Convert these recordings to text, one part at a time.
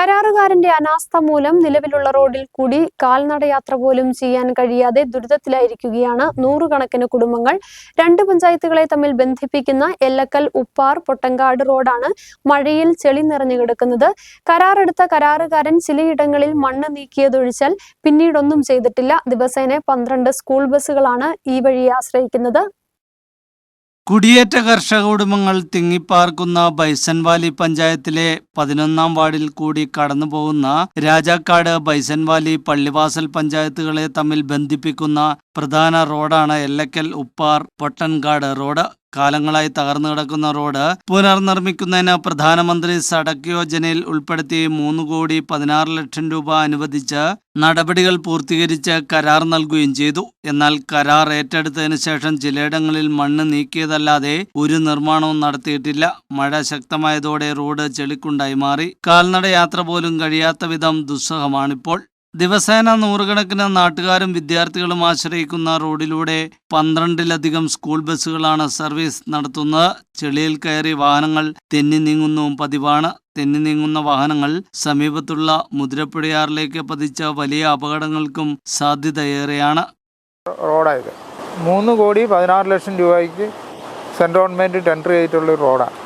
കരാറുകാരന്റെ അനാസ്ഥ മൂലം നിലവിലുള്ള റോഡിൽ കൂടി കാൽനടയാത്ര പോലും ചെയ്യാൻ കഴിയാതെ ദുരിതത്തിലായിരിക്കുകയാണ് നൂറുകണക്കിന് കുടുംബങ്ങൾ. രണ്ട് പഞ്ചായത്തുകളെ തമ്മിൽ ബന്ധിപ്പിക്കുന്ന എല്ലക്കൽ ഉപ്പാർ പൊട്ടങ്കാട് റോഡാണ് മഴയിൽ ചെളി നിറഞ്ഞു കിടക്കുന്നത്. കരാറെടുത്ത കരാറുകാരൻ ചിലയിടങ്ങളിൽ മണ്ണ് നീക്കിയതൊഴിച്ചാൽ പിന്നീടൊന്നും ചെയ്തിട്ടില്ല. ദിവസേന പന്ത്രണ്ട് സ്കൂൾ ബസ്സുകളാണ് ഈ വഴിയെ ആശ്രയിക്കുന്നത്. കുടിയേറ്റ കർഷക കുടുംബങ്ങൾ തിങ്ങിപ്പാർക്കുന്ന ബൈസൻ വാലി പഞ്ചായത്തിലെ പതിനൊന്നാം വാർഡിൽ കൂടി കടന്നുപോകുന്ന രാജാക്കാട് ബൈസൻ വാലി പള്ളിവാസൽ പഞ്ചായത്തുകളെ തമ്മിൽ ബന്ധിപ്പിക്കുന്ന പ്രധാന റോഡാണ് എല്ലക്കൽ ഉപ്പാർ പൊട്ടൻകാട് റോഡ്. കാലങ്ങളായി തകർന്നു കിടക്കുന്ന റോഡ് പുനർനിർമ്മിക്കുന്നതിന് പ്രധാനമന്ത്രി സടക് യോജനയിൽ ഉൾപ്പെടുത്തി മൂന്ന് കോടി പതിനാറ് ലക്ഷം രൂപ അനുവദിച്ച് നടപടികൾ പൂർത്തീകരിച്ച് കരാർ നൽകുകയും ചെയ്തു. എന്നാൽ കരാർ ഏറ്റെടുത്തതിനു ശേഷം ചിലയിടങ്ങളിൽ മണ്ണ് നീക്കിയതല്ലാതെ ഒരു നിർമ്മാണവും നടത്തിയിട്ടില്ല. മഴ ശക്തമായതോടെ റോഡ് ചെളിക്കുണ്ടായി മാറി. കാൽനട യാത്ര പോലും കഴിയാത്ത വിധം ദുസ്സഹമാണിപ്പോൾ. ദിവസേന നൂറുകണക്കിന് നാട്ടുകാരും വിദ്യാർത്ഥികളും ആശ്രയിക്കുന്ന റോഡിലൂടെ പന്ത്രണ്ടിലധികം സ്കൂൾ ബസ്സുകളാണ് സർവീസ് നടത്തുന്നത്. ചെളിയിൽ കയറി വാഹനങ്ങൾ തെന്നി നീങ്ങുന്നതും പതിവാണ് തെന്നി നീങ്ങുന്ന വാഹനങ്ങൾ സമീപത്തുള്ള മുതിരപ്പുഴയാറിലേക്ക് പതിച്ച വലിയ അപകടങ്ങൾക്കും സാധ്യതയേറെയാണ്. റോഡായത്. മൂന്ന് കോടി പതിനാറ് ലക്ഷം രൂപയ്ക്ക് സെൻട്രൽ ഗവൺമെന്റ് ടെൻഡർ ചെയ്തിട്ടുള്ള റോഡാണ്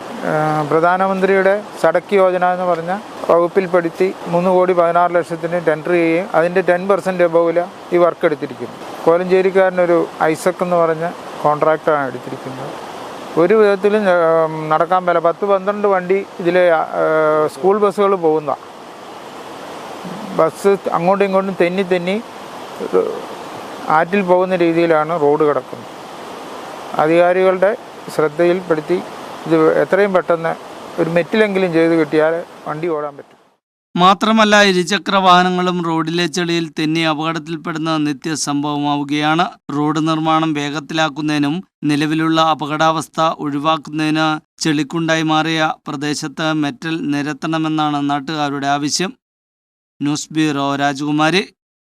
പ്രധാനമന്ത്രിയുടെ സടക്ക് യോജന എന്ന് പറഞ്ഞ വകുപ്പിൽപ്പെടുത്തി മൂന്ന് കോടി പതിനാറ് ലക്ഷത്തിന് ടെൻഡർ ചെയ്യുകയും അതിന്റെ ടെൻ പെർസെന്റ് എബോവില ഈ വർക്ക് എടുത്തിരിക്കുന്നു. കോലഞ്ചേരിക്കാരനൊരു ഐസക് എന്ന് പറഞ്ഞ കോൺട്രാക്ടറാണ് എടുത്തിരിക്കുന്നത്. ഒരു വിധത്തിലും നടക്കാൻ പല പത്ത് പന്ത്രണ്ട് വണ്ടി ഇതിൽ സ്കൂൾ ബസ്സുകൾ പോകുന്ന ബസ് അങ്ങോട്ടും ഇങ്ങോട്ടും തെന്നി തെന്നി ആറ്റിൽ പോകുന്ന രീതിയിലാണ് റോഡ് കിടക്കുന്നത്. അധികാരികളുടെ ശ്രദ്ധയിൽപ്പെടുത്തി ഇത് എത്രയും പെട്ടെന്ന് ഒരു മെറ്റിലെങ്കിലും ചെയ്ത് കിട്ടിയാൽ വണ്ടി ഓടാൻ പറ്റും. മാത്രമല്ല ഇരുചക്ര വാഹനങ്ങളും റോഡിലെ ചെളിയിൽ തെന്നി അപകടത്തിൽപ്പെടുന്ന നിത്യ സംഭവമാവുകയാണ് റോഡ് നിർമ്മാണം വേഗത്തിലാക്കുന്നതിനും നിലവിലുള്ള അപകടാവസ്ഥ ഒഴിവാക്കുന്നതിന് ചെളിക്കുണ്ടായി മാറിയ പ്രദേശത്ത് മെറ്റൽ നിരത്തണമെന്നാണ് നാട്ടുകാരുടെ ആവശ്യം. ന്യൂസ് ബ്യൂറോ രാജകുമാരി.